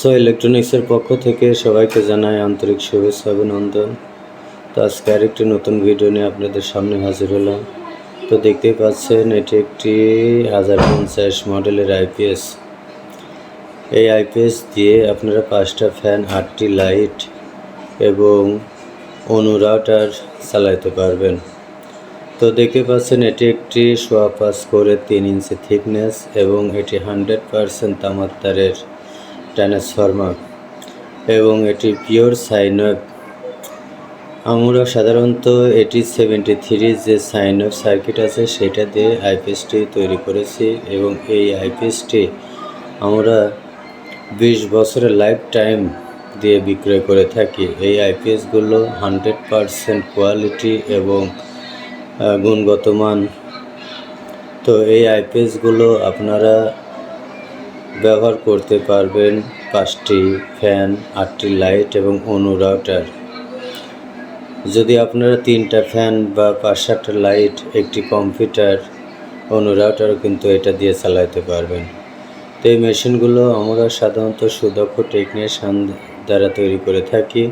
So ইলেকট্রনিক্সের পক্ষ থেকে সবাইকে জানাই আন্তরিক শুভেচ্ছা, অভিনন্দন। তো আজকে আরেকটি নতুন ভিডিও নিয়ে আপনাদের সামনে হাজির হলাম। তো দেখতেই পাচ্ছেন, এটি একটি হাজার পঞ্চাশ মডেলের আইপিএস এই আইপিএস দিয়ে আপনারা পাঁচটা ফ্যান, আটটি লাইট এবং অনুরাউটার চালাইতে পারবেন। তো দেখতে পাচ্ছেন, এটি একটি সোয়া পাস করে তিন ইঞ্চি থিকনেস এবং এটি হান্ড্রেড পারসেন্ট তামাত্তারের ট্রান্সফর্মার এবং এটি পিওর সাইনওয়েভ আমরা সাধারণত এটি সেভেন্টি থ্রি যে সাইনওয়েভ সার্কিট আছে, সেটা দিয়ে আইপিএসটি তৈরি করেছি এবং এই আইপিএসটি আমরা বিশ বছরের লাইফ টাইম দিয়ে বিক্রয় করে থাকি। এই আইপিএসগুলো হান্ড্রেড পারসেন্ট কোয়ালিটি এবং গুণগত মান। তো এই আইপিএসগুলো আপনারা ব্যবহার করতে পারবেন পাঁচটি ফ্যান, আটটি লাইট এবং অনুরাউটার যদি আপনারা তিনটা ফ্যান বা পাঁচ সাতটা লাইট, একটি কম্পিউটার অনুরাউটারও কিন্তু এটা দিয়ে চালাতে পারবেন। তো এই মেশিনগুলো আমরা সাধারণত সুদক্ষ টেকনিশিয়ান দ্বারা তৈরি করে থাকি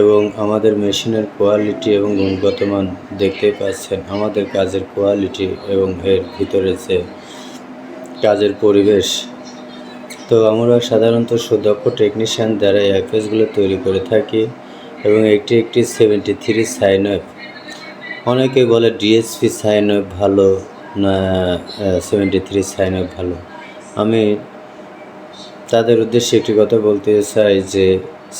এবং আমাদের মেশিনের কোয়ালিটি এবং গুণগত মান দেখতে পাচ্ছেন। আমাদের কাজের কোয়ালিটি এবং এর ভিতরে যে কাজের পরিবেশ তো আমরা সাধারণত সুদক্ষ টেকনিশিয়ান দ্বারা আইপিএসগুলো তৈরি করে থাকি এবং একটি একটি সেভেন্টি থ্রি সাইন আপ অনেকে বলে ডিএসপি সাইন আপ ভালো না সেভেন্টি থ্রি সাইন আপ ভালো। আমি তাদের উদ্দেশ্যে একটি কথা বলতে চাই যে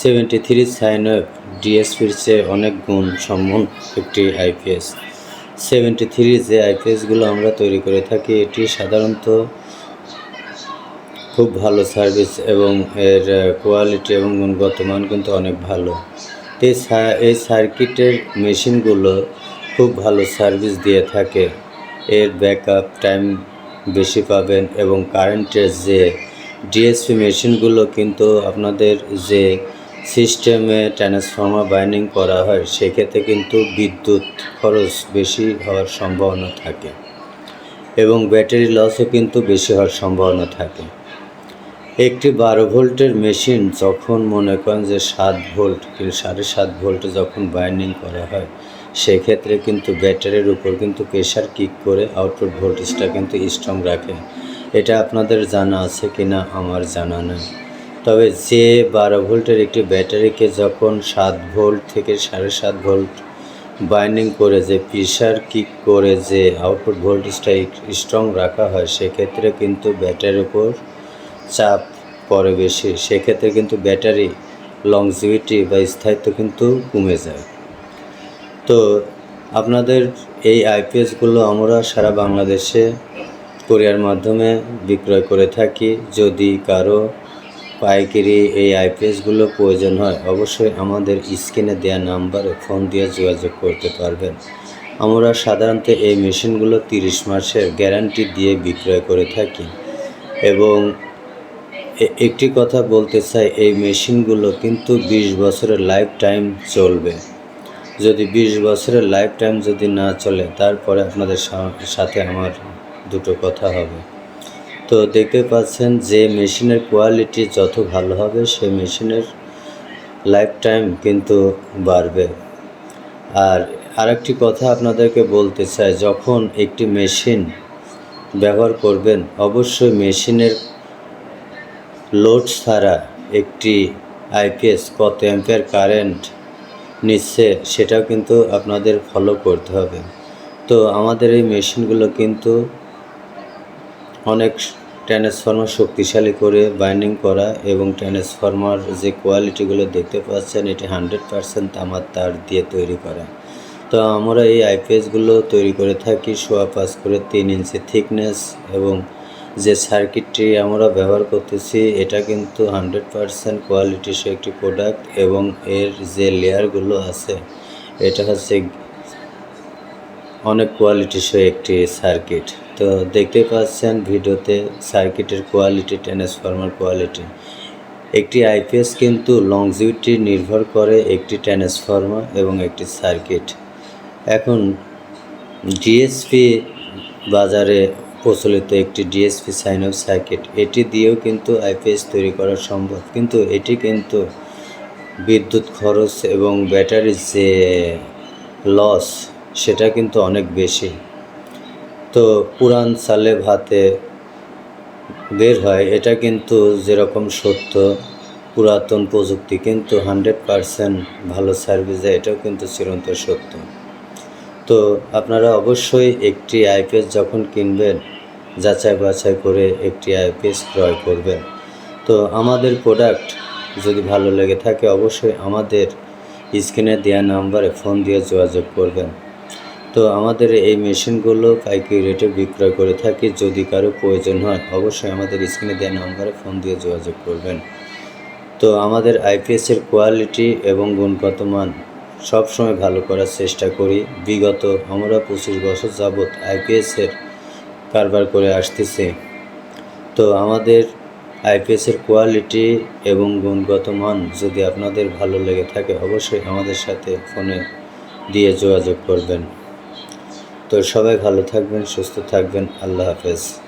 সেভেন্টি থ্রি সাইন আপ ডিএসপির চেয়ে অনেক গুণ সম্মান একটি আইপিএস সেভেন্টি থ্রি যে আইপিএসগুলো আমরা তৈরি করে থাকি, এটি সাধারণত খুব ভালো সার্ভিস এবং এর কোয়ালিটি এবং গুণগত মান কিন্তু অনেক ভালো। এই এই সার্কিটের মেশিনগুলো খুব ভালো সার্ভিস দিয়ে থাকে। এর ব্যাকআপ টাইম বেশি পাবেন এবং কারেন্টের যে ডিএসপি মেশিনগুলো কিন্তু আপনাদের যে সিস্টেমে ট্রান্সফর্মার বাইন্ডিং করা হয়, সেক্ষেত্রে কিন্তু বিদ্যুৎ খরচ বেশি হওয়ার সম্ভাবনা থাকে এবং ব্যাটারি লসও কিন্তু বেশি হওয়ার সম্ভাবনা থাকে। একটি বারো ভোল্টের মেশিন যখন মনে করেন যে সাত ভোল্ট সাড়ে সাত ভোল্টে যখন বাইন্ডিং করা হয়, সেক্ষেত্রে কিন্তু ব্যাটারির উপর কিন্তু প্রেশার কিক করে আউটপুট ভোল্টেজটা কিন্তু স্ট্রং রাখে। এটা আপনাদের জানা আছে কি না আমার জানা নেই। তবে যে বারো ভোল্টের একটি ব্যাটারিকে যখন সাত ভোল্ট থেকে সাড়ে সাত ভোল্ট বাইন্ডিং করে যে প্রেশার কিক করে যে আউটপুট ভোল্টেজটা স্ট্রং রাখা হয়, সেক্ষেত্রে কিন্তু ব্যাটারির উপর চাপ পড়ে বেশি সেক্ষেত্রে কিন্তু ব্যাটারি লংজিভিটি বা স্থায়িত্ব কিন্তু কমে যায়। তো আপনাদের এই আইপিএসগুলো আমরা সারা বাংলাদেশে কোরিয়ার মাধ্যমে বিক্রয় করে থাকি। যদি কারও পাইকারি এই আইপিএসগুলো প্রয়োজন হয়, অবশ্যই আমাদের স্ক্রিনে দেওয়া নাম্বারে ফোন দিয়ে যোগাযোগ করতে পারবেন। আমরা সাধারণত এই মেশিনগুলো তিরিশ মাসের গ্যারান্টি দিয়ে বিক্রয় করে থাকি এবং একটি কথা বলতে চাই, এই মেশিনগুলো কিন্তু বিশ বছরের লাইফ টাইম চলবে। যদি বিশ বছরের লাইফ টাইম যদি না চলে, তারপরে আপনাদের সা- সাথে আমার দুটো কথা হবে। তো দেখতে পাচ্ছেন যে মেশিনের কোয়ালিটি যত ভালো হবে, সেই মেশিনের লাইফ টাইম কিন্তু বাড়বে। আর আরেকটি কথা আপনাদেরকে বলতে চাই, যখন একটি মেশিন ব্যবহার করবেন, অবশ্যই মেশিনের লোড ছাড়া একটি আইপিএস কত অ্যাম্পিয়ার কারেন্ট নিচ্ছে, সেটাও কিন্তু আপনাদের ফলো করতে হবে। তো আমাদের এই মেশিনগুলো কিন্তু অনেক ট্রান্সফর্মার শক্তিশালী করে বাইন্ডিং করা এবং ট্রান্সফর্মার যে কোয়ালিটিগুলো দেখতে পাচ্ছেন, এটি হান্ড্রেড পারসেন্ট তামার তার দিয়ে তৈরি করা। তো আমরা এই আইপিএসগুলো তৈরি করে থাকি, সোয়া পাস করে তিন ইঞ্চি থিকনেস এবং যে সার্কিটটি আমরা ব্যবহার করতেছি, এটা কিন্তু হান্ড্রেড পারসেন্ট কোয়ালিটি সে একটি প্রোডাক্ট এবং এর যে লেয়ারগুলো আছে, এটা হচ্ছে অনেক কোয়ালিটি সহ একটি সার্কিট। তো দেখতে পাচ্ছেন ভিডিওতে সার্কিটের কোয়ালিটি, ট্রান্সফর্মার কোয়ালিটি। একটি আইপিএস কিন্তু লংজিভিটি নির্ভর করে একটি ট্রান্সফর্মার এবং একটি সার্কিট। এখন ডিএসপি বাজারে প্রচলিত একটি ডিএসপি সাইন অফ সার্কিট। এটি দিয়েও কিন্তু আইপিএস তৈরি করা সম্ভব। কিন্তু এটি কিন্তু বিদ্যুৎ খরচ এবং ব্যাটারির যে লস, সেটা কিন্তু অনেক বেশি। তো পুরান চালে ভাতে বের হয়, এটা কিন্তু যেরকম সত্য, পুরাতন প্রযুক্তি কিন্তু হান্ড্রেড পারসেন্ট ভালো সার্ভিস দেয়, এটাও কিন্তু চিরন্তন সত্য। তো আপনারা অবশ্যই একটি আইপিএস যখন কিনবেন, যাচাই বাছাই করে একটি আইপিএস ক্রয় করবেন। তো আমাদের প্রোডাক্ট যদি ভালো লেগে থাকে, অবশ্যই আমাদের স্ক্রিনে দেওয়া নাম্বারে ফোন দিয়ে যোগাযোগ করবেন। তো আমাদের এই মেশিনগুলো পাইকারি রেটে বিক্রয় করে থাকি, যদি কারও প্রয়োজন হয়, অবশ্যই আমাদের স্ক্রিনে দেওয়া নাম্বারে ফোন দিয়ে যোগাযোগ করবেন। তো আমাদের আইপিএসের কোয়ালিটি এবং গুণগত মান সবসময় ভালো করার চেষ্টা করি। বিগত আমরা পঁচিশ বছর যাবৎ আইপিএসের কারবার করে আসতেছি। তো আমাদের আইপিএসের কোয়ালিটি এবং গুণগত মান যদি আপনাদের ভালো লেগে থাকে, অবশ্যই আমাদের সাথে ফোনে দিয়ে যোগাযোগ করবেন। তো সবাই ভালো থাকবেন, সুস্থ থাকবেন। আল্লাহ হাফেজ।